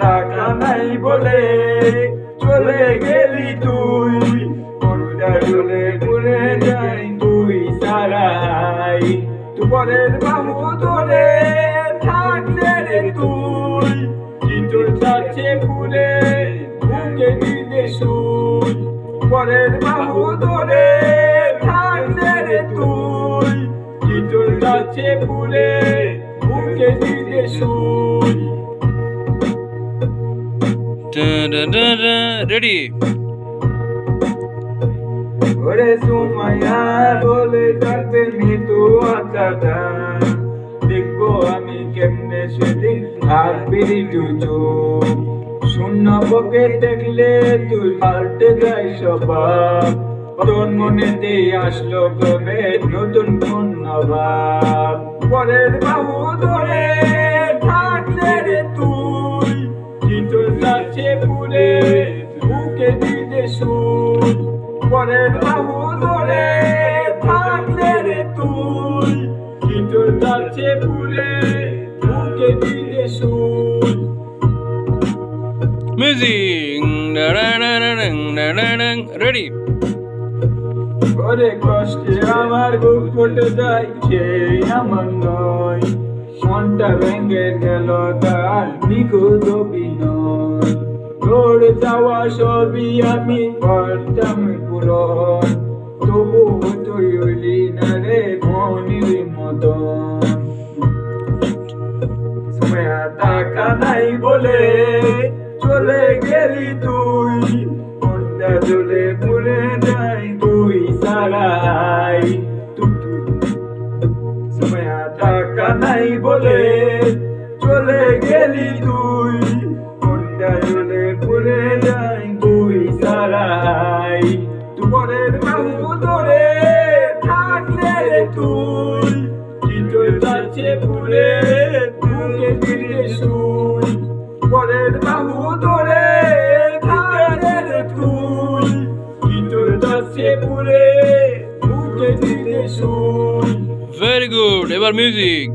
টাকা নাই বলে চলে গেলি তুই। কোনটা চলে ঘুরে যাই তুই সারাই পরের বাহু ধরে থাকলে রে তুই। কিন্তু যাচ্ছে ফুলে বুকে দিতে শুই পরের বাহু ধরে থাকলে রে তুই। কিন্তু যাচ্ছে ফুলে বুকে দিতে শুই রেডি ওরে সুমাইয়া, বলে থাকবে মৃত্যু আত্মাটা। দেখব আমি কেমনে সেদিন আর চোখ। শূন্য বকে দেখলে তুই পাল্টে যায় স্বভাব তোর মনেতে আসলো কবে নতুন পরের যাচ্ছে পুরে বুকে দিতে সুর। পরের বাহু ধরে থাকলে রে তুই। কিন্তু যাচ্ছে পুরে বুকে দিতে সুর। Music ready. ওরে কষ্টে আমার বুক ফুটে যায় সেই আমার নয়। মনটা ভেঙে গেল তার নিখুঁত অভিনয়। তোর যাওয়া সবই আমি করতাম পূরণ। তবু তুই হইলি না রে মনির মতন বলে চলে গেলি তুই। কোনটা চলে পড়ে যাই তুই সারাই। টাকা নাই বলে চলে গেলি তুই। সারাই তুপরের বাহু ধরে থাকলে তুই। কিন্তু যাচ্ছে পুরে বুকে ফিরে শুই পরের বাহু ধরে থাকলে তুই। কিন্তু যাচ্ছে পুরে বুকে ফিরে শুই ভেরি গুড এবার মিউজিক